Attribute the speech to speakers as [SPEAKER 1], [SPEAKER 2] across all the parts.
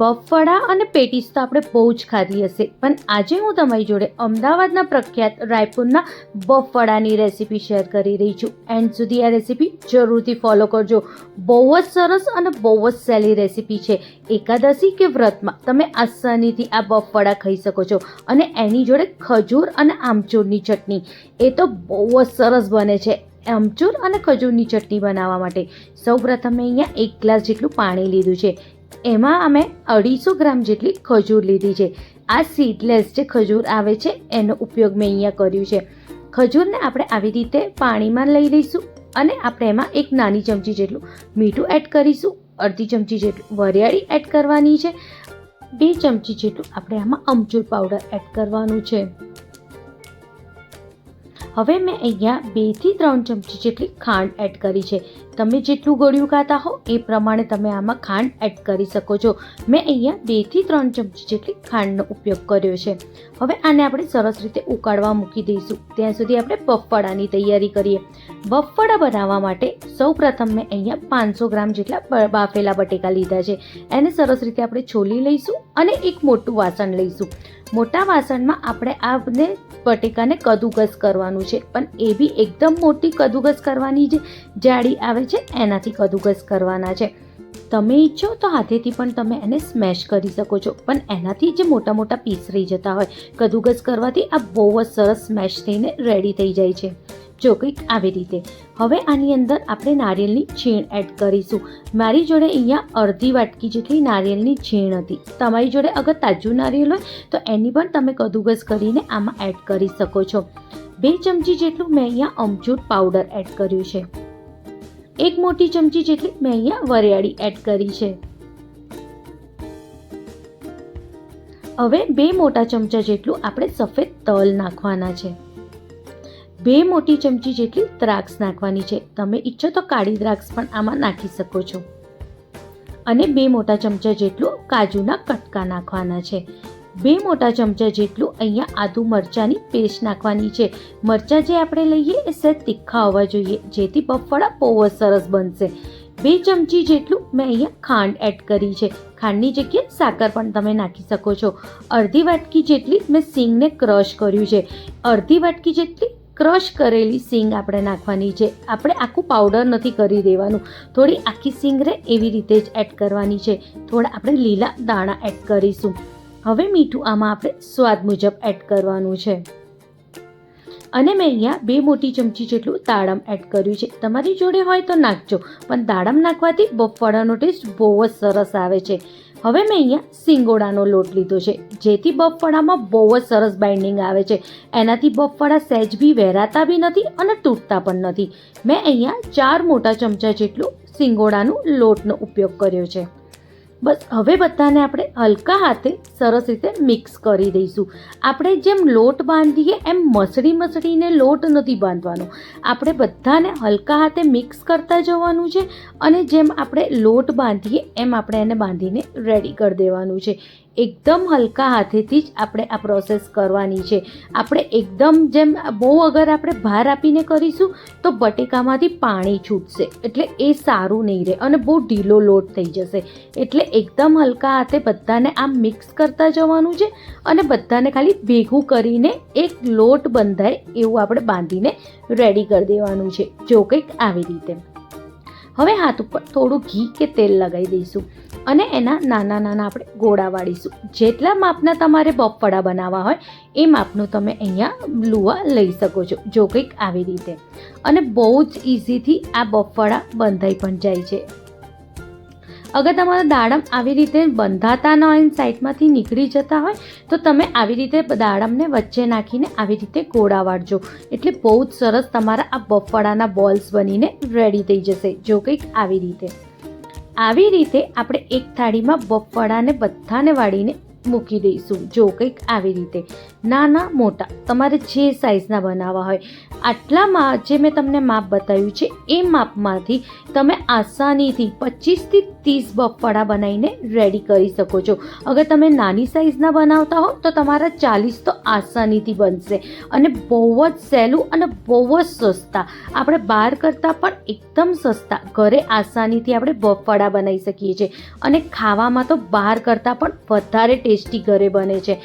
[SPEAKER 1] બફફડા અને પેટીસ તો આપણે બહુ જ ખાધી હશે. પણ આજે હું તમારી જોડે અમદાવાદના પ્રખ્યાત રાયપુરના બફફડાની રેસીપી શેર કરી રહી છું. એન્ડ સુધી આ રેસીપી જરૂરથી ફોલો કરજો. બહુ જ સરસ અને બહુ જ સહેલી રેસીપી છે. એકાદશી કે વ્રતમાં તમે આસાનીથી આ બફફડા ખાઈ શકો છો. અને એની જોડે ખજૂર અને આમચૂરની ચટણી. એ તો બહુ જ સરસ બને છે. આમચૂર અને ખજૂરની ચટણી બનાવવા માટે. સૌપ્રથમ મેં અહીંયા એક ગ્લાસ જેટલું પાણી લીધું છે. એમાં અમે અઢીસો ગ્રામ જેટલી ખજૂર લીધી છે. આ સીડલેસ જે ખજૂર આવે છે, એનો ઉપયોગ મેં અહીંયા કર્યું છે. ખજૂરને આપણે આવી રીતે પાણીમાં લઈ લઈશું અને આપણે એમાં એક નાની ચમચી જેટલું મીઠું એડ કરીશું, અડધી ચમચી જેટલું વરિયાળી એડ કરવાની છે, બે ચમચી જેટલું આપણે આમાં અમચૂર પાવડર એડ કરવાનું છે. હવે મેં અહીંયા બેથી ત્રણ ચમચી જેટલી ખાંડ એડ કરી છે. તમે જેટલું ગળ્યું ખાતા હો, એ પ્રમાણે તમે આમાં ખાંડ એડ કરી શકો છો. મેં અહીંયા બેથી ત્રણ ચમચી જેટલી ખાંડનો ઉપયોગ કર્યો છે. હવે આને આપણે સરસ રીતે ઉકાળવા મૂકી દઈશું. ત્યાં સુધી આપણે બફફાડાની તૈયારી કરીએ. બફફાડા બનાવવા માટે સૌપ્રથમ મેં અહીંયા પાંચસો ગ્રામ જેટલા બાફેલા બટેકા લીધા છે. એને સરસ રીતે આપણે છોલી લઈશું અને એક મોટું વાસણ લઈશું. મોટા વાસણમાં આપણે આને બટેકાને કદુગસ કરવાનું છે. પણ એ બી એકદમ મોટી કદુકસ કરવાની જે જાડી આવે છે, એનાથી કદુગસ કરવાના છે. તમે ઈચ્છો તો હાથેથી પણ તમે એને સ્મેશ કરી શકો છો. પણ એનાથી જે મોટા મોટા પીસ રહી જતા હોય. કદુગસ કરવાથી આ બહુ જ સરસ સ્મેશ થઈને રેડી થઈ જાય છે. જો કંઈક આવી રીતે. હવે આની અંદર આપણે નારિયેળની છીણ એડ કરીશું. મારી જોડે અહીંયા અડધી વાટકી જેટલી નારિયેળની છીણ હતી. તમારી જોડે અગર તાજું નારિયેળ હોય, તો એની પણ તમે કદુગસ કરીને આમાં એડ કરી શકો છો. બે ચમચી જેટલું મેં અહીંયા અમચૂર પાવડર એડ કર્યું છે. એક મોટી ચમચી જેટલી મેં અહીંયા વરિયાળી એડ કરી છે. હવે બે મોટા ચમચા જેટલું આપણે સફેદ તલ નાખવાના છે. બે મોટી ચમચી જેટલી દ્રાક્ષ નાખવાની છે. તમે ઈચ્છો તો કાળી દ્રાક્ષ પણ આમાં નાખી શકો છો. અને બે મોટા ચમચા જેટલું કાજુના કટકા નાખવાના છે. બે મોટા ચમચા જેટલું અહીંયા આદુ મરચાંની પેસ્ટ નાખવાની છે. મરચાં જે આપણે લઈએ એ સહેજ તીખા હોવા જોઈએ, જેથી બફળા બહુ જ સરસ બનશે. બે ચમચી જેટલું મેં અહીંયા ખાંડ એડ કરી છે. ખાંડની જગ્યાએ સાકર પણ તમે નાખી શકો છો. અડધી વાટકી જેટલી મેં સિંગને ક્રશ કર્યું છે. અડધી વાટકી જેટલી ક્રશ કરેલી સિંગ આપણે નાખવાની છે. આપણે આખું પાવડર નથી કરી દેવાનું. થોડી આખી સિંગ રહે એવી રીતે જ એડ કરવાની છે. થોડા આપણે લીલા દાણા એડ કરીશું. હવે મીઠું આમાં આપણે સ્વાદ મુજબ એડ કરવાનું છે. અને મેં અહીંયા બે મોટી ચમચી જેટલું દાડમ એડ કર્યું છે. તમારી જોડે હોય તો નાખજો. પણ દાડમ નાખવાથી બફાળાનો ટેસ્ટ બહુ જ સરસ આવે છે. હવે મેં અહીંયા સિંગોડાનો લોટ લીધો છે, જેથી બફાળામાં બહુ જ સરસ બાઇન્ડિંગ આવે છે. એનાથી બફાળા સહેજ બી વહેરાતા બી નથી અને તૂટતા પણ નથી. મેં અહીંયા ચાર મોટા ચમચા જેટલું સિંગોડાનું લોટનો ઉપયોગ કર્યો છે. બસ હવે બધાને આપણે હલકા હાથે સરસ રીતે મિક્સ કરી દઈશું. આપણે જેમ લોટ બાંધીએ એમ મસળી મસળીને લોટ નથી બાંધવાનો. આપણે બધાને હલકા હાથે મિક્સ કરતા જવાનું છે અને જેમ આપણે લોટ બાંધીએ એમ આપણે એને બાંધીને રેડી કરી દેવાનું છે. એકદમ હલકા હાથેથી જ આપણે આ પ્રોસેસ કરવાની છે. આપણે એકદમ જેમ બહુ અગર આપણે ભાર આપીને કરીશું, તો બટેકામાંથી પાણી છૂટશે. એટલે એ સારું નહીં રહે અને બહુ ઢીલો લોટ થઈ જશે. એટલે એકદમ હલકા હાથે બધાને આમ મિક્સ કરતા જવાનું છે અને બધાને ખાલી ભેગું કરીને એક લોટ બંધાય એવું આપણે બાંધીને રેડી કરી દેવાનું છે. જો કંઈક આવી રીતે. હવે હાથ ઉપર થોડું ઘી કે તેલ લગાવી દઈશું અને એના નાના નાના આપણે ગોળા વાળીશું. જેટલા માપના તમારે બફળા બનાવવા હોય, એ માપનું તમે અહીંયા લુવા લઈ શકો છો, જો કંઈક આવી રીતે. અને બહુ જ ઇઝીથી આ બફળા બંધાઈ પણ જાય છે. અગર તમારા દાડમ આવી રીતે બંધાતા ન હોય સાઈડમાંથી નીકળી જતા હોય, તો તમે આવી રીતે દાડમને વચ્ચે નાખીને આવી રીતે ગોળા વાળજો. એટલે બહુ જ સરસ તમારા આ બફાળાના બોલ્સ બનીને રેડી થઈ જશે, જો કંઈક આવી રીતે. આવી રીતે આપણે એક થાળીમાં બફાળાને બધાને વાળીને મૂકી દઈશું. જો કંઈક આવી રીતે નાના મોટા, તમારે જે સાઇઝના બનાવવા હોય, આટલામાં જે મેં તમને માપ બતાવ્યું છે, એ માપમાંથી તમે આસાનીથી પચીસથી ત્રીસ બફાળા બનાવીને રેડી કરી શકો છો. અગર તમે નાની સાઇઝના બનાવતા હો, તો તમારા ચાલીસ તો આસાનીથી બનશે. અને બહુ જ સહેલું અને બહુ જ સસ્તા. આપણે બહાર કરતાં પણ એકદમ સસ્તા. ઘરે આસાનીથી આપણે બફાળા બનાવી શકીએ છીએ. અને ખાવામાં તો બહાર કરતાં પણ વધારે ટેસ્ટી ઘરે બને છે.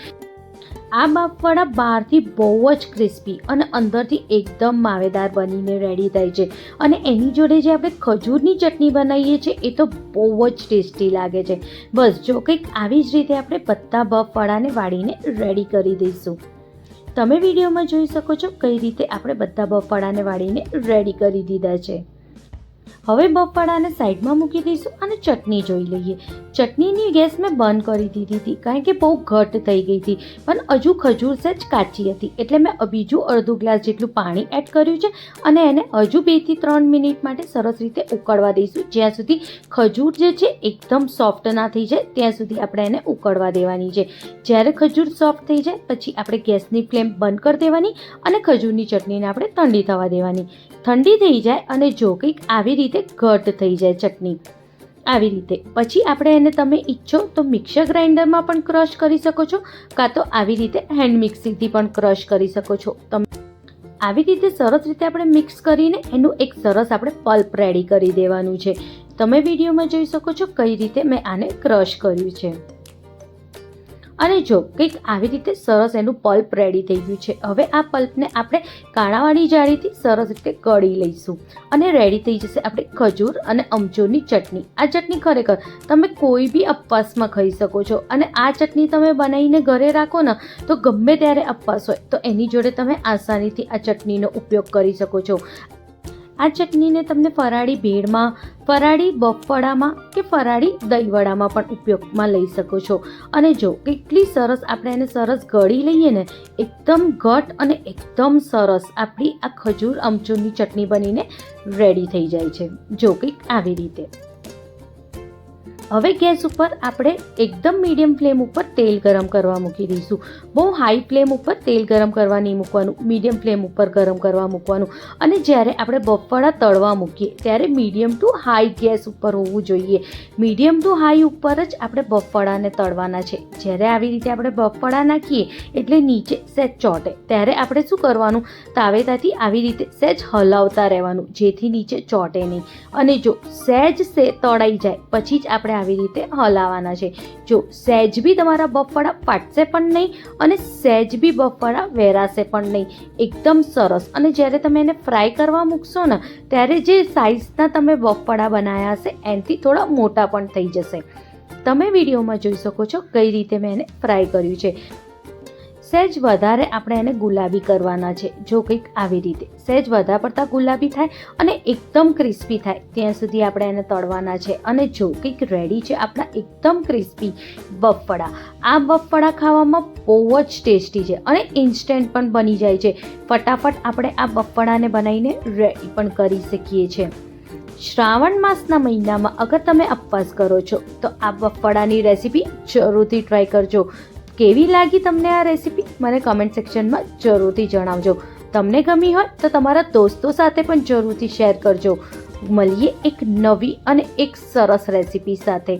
[SPEAKER 1] આ બાફવાળા બહારથી બહુ જ ક્રિસ્પી અને અંદરથી એકદમ માવેદાર બનીને રેડી થાય છે. અને એની જોડે જે આપણે ખજૂરની ચટણી બનાવીએ છીએ, એ તો બહુ જ ટેસ્ટી લાગે છે. બસ, જો કંઈક આવી જ રીતે આપણે બધા બફવાળાને વાળીને રેડી કરી દઈશું. તમે વિડીયોમાં જોઈ શકો છો કઈ રીતે આપણે બધા બફાળાને વાળીને રેડી કરી દીધા છે. હવે બફાળાને સાઈડમાં મૂકી દઈશું અને ચટણી જોઈ લઈએ. ચટણીની ગેસ મેં બંધ કરી દીધી હતી, કારણ કે બહુ ઘટ થઈ ગઈ હતી પણ હજુ ખજૂર સહેજ કાચી હતી. એટલે મેં બીજું અડધું ગ્લાસ જેટલું પાણી એડ કર્યું છે અને એને હજુ બેથી ત્રણ મિનિટ માટે સરસ રીતે ઉકળવા દઈશું. જ્યાં સુધી ખજૂર જે છે એકદમ સોફ્ટ ના થઈ જાય, ત્યાં સુધી આપણે એને ઉકળવા દેવાની છે. જ્યારે ખજૂર સોફ્ટ થઈ જાય, પછી આપણે ગેસની ફ્લેમ બંધ કરી દેવાની અને ખજૂરની ચટણીને આપણે ઠંડી થવા દેવાની. ઠંડી થઈ જાય અને જો કંઈક આવી રીતે ઘટ થઈ જાય ચટણી. આવી રીતે. પછી આપણે એને તમે ઈચ્છો તો મિક્સર ગ્રાઇન્ડરમાં પણ ક્રશ કરી શકો છો, કાં તો આવી રીતે હેન્ડ મિક્સીથી પણ ક્રશ કરી શકો છો. તમે આવી રીતે સરસ રીતે આપણે મિક્સ કરીને એનું એક સરસ આપણે પલ્પ રેડી કરી દેવાનું છે. તમે વિડીયોમાં જોઈ શકો છો કઈ રીતે મેં આને ક્રશ કર્યું છે. અને જો કંઈક આવી રીતે સરસ એનું પલ્પ રેડી થઈ ગયું છે, હવે આ પલ્પને આપણે કાણાવાળી જાળીથી સરસ રીતે કળી લઈશું. અને રેડી થઈ જશે આપણે ખજૂર અને અમચૂરની ચટણી. આ ચટણી ખરેખર તમે કોઈ બી અપવાસમાં ખાઈ શકો છો. અને આ ચટણી તમે બનાવીને ઘરે રાખો ને, તો ગમે ત્યારે અપવાસ હોય, તો એની જોડે તમે આસાનીથી આ ચટણીનો ઉપયોગ કરી શકો છો. આ ચટણીને તમને ફરાળી ભેળમાં, ફરાળી બફળામાં કે ફરાળી દહીંવડામાં પણ ઉપયોગમાં લઈ શકો છો. અને જો કેટલી સરસ આપણે એને સરસ ગળી લઈએ ને, એકદમ ઘટ અને એકદમ સરસ આપણી આ ખજૂર અમચૂરની ચટણી બનીને રેડી થઈ જાય છે. જો કંઈક આવી રીતે. હવે ગેસ ઉપર આપણે એકદમ મીડિયમ ફ્લેમ ઉપર તેલ ગરમ કરવા મૂકી દઈશું. બહુ હાઈ ફ્લેમ ઉપર તેલ ગરમ કરવા નહીં મૂકવાનું, મીડિયમ ફ્લેમ ઉપર ગરમ કરવા મૂકવાનું. અને જ્યારે આપણે બફાળા તળવા મૂકીએ, ત્યારે મીડિયમ ટુ હાઈ ગેસ ઉપર હોવું જોઈએ. મીડિયમ ટુ હાઈ ઉપર જ આપણે બફાળાને તળવાના છે. જ્યારે આવી રીતે આપણે બફાળા નાખીએ, એટલે નીચે સહેજ ચોટે. ત્યારે આપણે શું કરવાનું? તાવેતાથી આવી રીતે સહેજ હલાવતા રહેવાનું, જેથી નીચે ચોટે નહીં. અને જો સહેજ સે તળાઈ જાય, પછી જ આપણે આવી રીતે હલાવવાના છે. જો સહેજ બી તમારા બફાળા ફાટશે પણ નહીં અને સહેજ બી બફાળા વેરાશે પણ નહીં. એકદમ સરસ. અને જ્યારે તમે એને ફ્રાય કરવા મૂકશો ને, ત્યારે જે સાઇઝના તમે બફાળા બનાવ્યા હશે, એનાથી થોડા મોટા પણ થઈ જશે. તમે વિડીયોમાં જોઈ શકો છો કઈ રીતે મેં એને ફ્રાય કર્યું છે. સહેજ વધારે આપણે એને ગુલાબી કરવાના છે, જો કંઈક આવી રીતે. સહેજ વધારે પડતા ગુલાબી થાય અને એકદમ ક્રિસ્પી થાય. ત્યાં સુધી આપણે એને તળવાના છે અને જો કંઈક રેડી છે આપણા એકદમ ક્રિસ્પી બફળા આ બફળા ખાવામાં બહુ જ ટેસ્ટી છે અને ઇન્સ્ટન્ટ પણ બની જાય છે. ફટાફટ આપણે આ બફળાને બનાવીને રેડી પણ કરી શકીએ છીએ શ્રાવણ માસના મહિનામાં અગર તમે ઉપવાસ કરો છો, તો આ બફળાની રેસીપી જરૂરથી ટ્રાય કરજો. કેવી લાગી તમને આ રેસીપી મને કમેન્ટ સેક્શનમાં જરૂરથી જણાવજો. તમને ગમી હોય તો તમારા દોસ્તો સાથે પણ જરૂરથી શેર કરજો. મળીએ એક નવી અને એક સરસ રેસીપી સાથે.